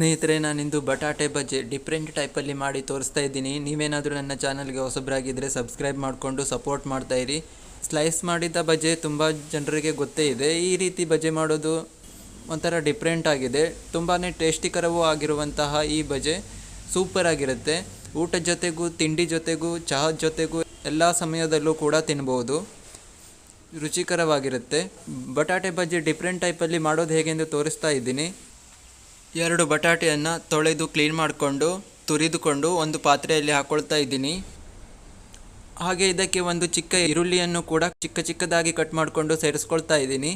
ಸ್ನೇಹಿತರೆ ನಾನಿಂದು ಬಟಾಟೆ ಬಜ್ಜಿ ಡಿಫ್ರೆಂಟ್ ಟೈಪಲ್ಲಿ ಮಾಡಿ ತೋರಿಸ್ತಾ ಇದ್ದೀನಿ. ನೀವೇನಾದರೂ ನನ್ನ ಚಾನಲ್ಗೆ ಹೊಸಬ್ರಾಗಿದ್ದರೆ ಸಬ್ಸ್ಕ್ರೈಬ್ ಮಾಡಿಕೊಂಡು ಸಪೋರ್ಟ್ ಮಾಡ್ತಾ ಇರಿ. ಸ್ಲೈಸ್ ಮಾಡಿದ ಬಜ್ಜೆ ತುಂಬ ಜನರಿಗೆ ಗೊತ್ತೇ ಇದೆ. ಈ ರೀತಿ ಬಜ್ಜೆ ಮಾಡೋದು ಒಂಥರ ಡಿಫ್ರೆಂಟ್ ಆಗಿದೆ. ತುಂಬಾ ಟೇಸ್ಟಿಕರವೂ ಆಗಿರುವಂತಹ ಈ ಬಜೆ ಸೂಪರ್ ಆಗಿರುತ್ತೆ. ಊಟದ ಜೊತೆಗೂ, ತಿಂಡಿ ಜೊತೆಗೂ, ಚಹದ ಜೊತೆಗೂ ಎಲ್ಲ ಸಮಯದಲ್ಲೂ ಕೂಡ ತಿನ್ಬೋದು. ರುಚಿಕರವಾಗಿರುತ್ತೆ. ಬಟಾಟೆ ಬಜ್ಜಿ ಡಿಫ್ರೆಂಟ್ ಟೈಪಲ್ಲಿ ಮಾಡೋದು ಹೇಗೆಂದು ತೋರಿಸ್ತಾ ಇದ್ದೀನಿ. ಎರಡು ಬಟಾಟೆಯನ್ನು ತೊಳೆದು ಕ್ಲೀನ್ ಮಾಡಿಕೊಂಡು, ತುರಿದುಕೊಂಡು ಒಂದು ಪಾತ್ರೆಯಲ್ಲಿ ಹಾಕ್ಕೊಳ್ತಾ ಇದ್ದೀನಿ. ಹಾಗೆ ಇದಕ್ಕೆ ಒಂದು ಚಿಕ್ಕ ಈರುಳ್ಳಿಯನ್ನು ಕೂಡ ಚಿಕ್ಕ ಚಿಕ್ಕದಾಗಿ ಕಟ್ ಮಾಡಿಕೊಂಡು ಸೇರಿಸ್ಕೊಳ್ತಾ ಇದ್ದೀನಿ.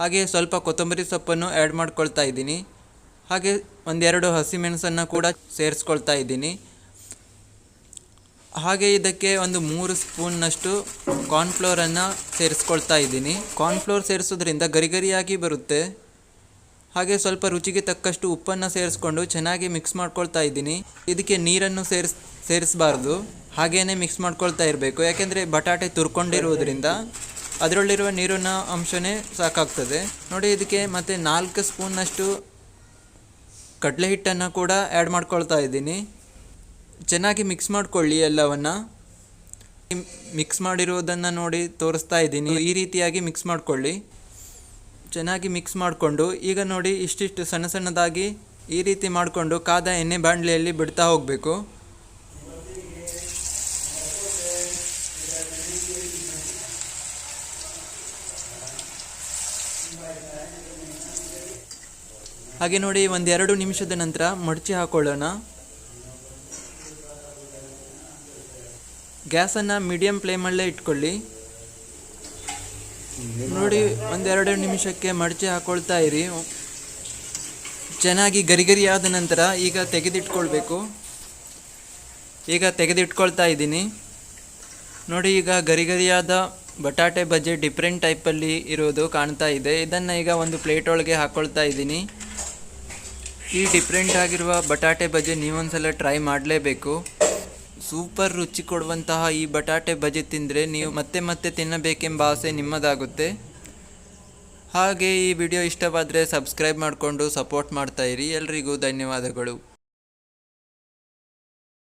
ಹಾಗೆ ಸ್ವಲ್ಪ ಕೊತ್ತಂಬರಿ ಸೊಪ್ಪನ್ನು ಆ್ಯಡ್ ಮಾಡ್ಕೊಳ್ತಾ ಇದ್ದೀನಿ. ಹಾಗೆ ಒಂದೆರಡು ಹಸಿಮೆಣಸನ್ನು ಕೂಡ ಸೇರಿಸ್ಕೊಳ್ತಾ ಇದ್ದೀನಿ. ಹಾಗೆ ಇದಕ್ಕೆ ಒಂದು ಮೂರು ಸ್ಪೂನ್ನಷ್ಟು ಕಾರ್ನ್ಫ್ಲೋರನ್ನು ಸೇರಿಸ್ಕೊಳ್ತಾ ಇದ್ದೀನಿ. ಕಾರ್ನ್ಫ್ಲೋರ್ ಸೇರಿಸೋದ್ರಿಂದ ಗರಿಗರಿಯಾಗಿ ಬರುತ್ತೆ. ಹಾಗೆ ಸ್ವಲ್ಪ ರುಚಿಗೆ ತಕ್ಕಷ್ಟು ಉಪ್ಪನ್ನು ಸೇರಿಸ್ಕೊಂಡು ಚೆನ್ನಾಗಿ ಮಿಕ್ಸ್ ಮಾಡ್ಕೊಳ್ತಾ ಇದ್ದೀನಿ. ಇದಕ್ಕೆ ನೀರನ್ನು ಸೇರಿಸ್, ಸೇರಿಸಬಾರ್ದು. ಹಾಗೇ ಮಿಕ್ಸ್ ಮಾಡ್ಕೊಳ್ತಾ ಇರಬೇಕು. ಯಾಕೆಂದರೆ ಬಟಾಟೆ ತುರ್ಕೊಂಡಿರುವುದರಿಂದ ಅದರಲ್ಲಿರುವ ನೀರಿನ ಅಂಶನೇ ಸಾಕಾಗ್ತದೆ. ನೋಡಿ, ಇದಕ್ಕೆ ಮತ್ತೆ ನಾಲ್ಕು ಸ್ಪೂನ್ನಷ್ಟು ಕಡಲೆ ಹಿಟ್ಟನ್ನು ಕೂಡ ಆ್ಯಡ್ ಮಾಡ್ಕೊಳ್ತಾ ಇದ್ದೀನಿ. ಚೆನ್ನಾಗಿ ಮಿಕ್ಸ್ ಮಾಡಿಕೊಳ್ಳಿ ಎಲ್ಲವನ್ನು. ಮಿಕ್ಸ್ ಮಾಡಿರುವುದನ್ನು ನೋಡಿ ತೋರಿಸ್ತಾ ಇದ್ದೀನಿ. ಈ ರೀತಿಯಾಗಿ ಮಿಕ್ಸ್ ಮಾಡ್ಕೊಳ್ಳಿ. ಚೆನ್ನಾಗಿ ಮಿಕ್ಸ್ ಮಾಡಿಕೊಂಡು, ಈಗ ನೋಡಿ ಇಷ್ಟಿಷ್ಟು ಸಣ್ಣ ಸಣ್ಣದಾಗಿ ಈ ರೀತಿ ಮಾಡಿಕೊಂಡು ಕಾದ ಎಣ್ಣೆ ಬಾಣಲೆಯಲ್ಲಿ ಬಿಡ್ತಾ ಹೋಗಬೇಕು. ಹಾಗೆ ನೋಡಿ ಒಂದೆರಡು ನಿಮಿಷದ ನಂತರ ಮಡಚಿ ಹಾಕೊಳ್ಳೋಣ. ಗ್ಯಾಸನ್ನು ಮೀಡಿಯಂ ಫ್ಲೇಮಲ್ಲೇ ಇಟ್ಕೊಳ್ಳಿ. ನೋಡಿ, ಒಂದೆರಡು ನಿಮಿಷಕ್ಕೆ ಮಡಚಿ ಹಾಕೊಳ್ತಾ ಇರಿ. ಚೆನ್ನಾಗಿ ಗರಿ ಗರಿ ಆದ ನಂತರ ಈಗ ತೆಗೆದಿಟ್ಕೊಳ್ಬೇಕು. ಈಗ ತೆಗೆದಿಟ್ಕೊಳ್ತಾ ಇದ್ದೀನಿ. ನೋಡಿ, ಈಗ ಗರಿಗರಿಯಾದ ಬಟಾಟೆ ಬಜ್ಜಿ ಡಿಫ್ರೆಂಟ್ ಟೈಪಲ್ಲಿ ಇರೋದು ಕಾಣ್ತಾ ಇದೆ. ಇದನ್ನು ಈಗ ಒಂದು ಪ್ಲೇಟ್ ಒಳಗೆ ಹಾಕ್ಕೊಳ್ತಾ ಇದ್ದೀನಿ. ಈ ಡಿಫ್ರೆಂಟ್ ಆಗಿರುವ ಬಟಾಟೆ ಬಜ್ಜಿ ನೀವೊಂದ್ಸಲ ಟ್ರೈ ಮಾಡಲೇಬೇಕು. ಸೂಪರ್ ರುಚಿ ಕೊಡುವಂತಹ ಈ ಬಟಾಟೆ ಬಜ್ಜಿ ತಿಂದರೆ ನೀವು ಮತ್ತೆ ಮತ್ತೆ ತಿನ್ನಬೇಕೆಂಬ ಆಸೆ ನಿಮ್ಮದಾಗುತ್ತೆ. ಹಾಗೆ ಈ ವಿಡಿಯೋ ಇಷ್ಟವಾದರೆ ಸಬ್ಸ್ಕ್ರೈಬ್ ಮಾಡಿಕೊಂಡು ಸಪೋರ್ಟ್ ಮಾಡ್ತಾ ಇರಿ. ಎಲ್ರಿಗೂ ಧನ್ಯವಾದಗಳು.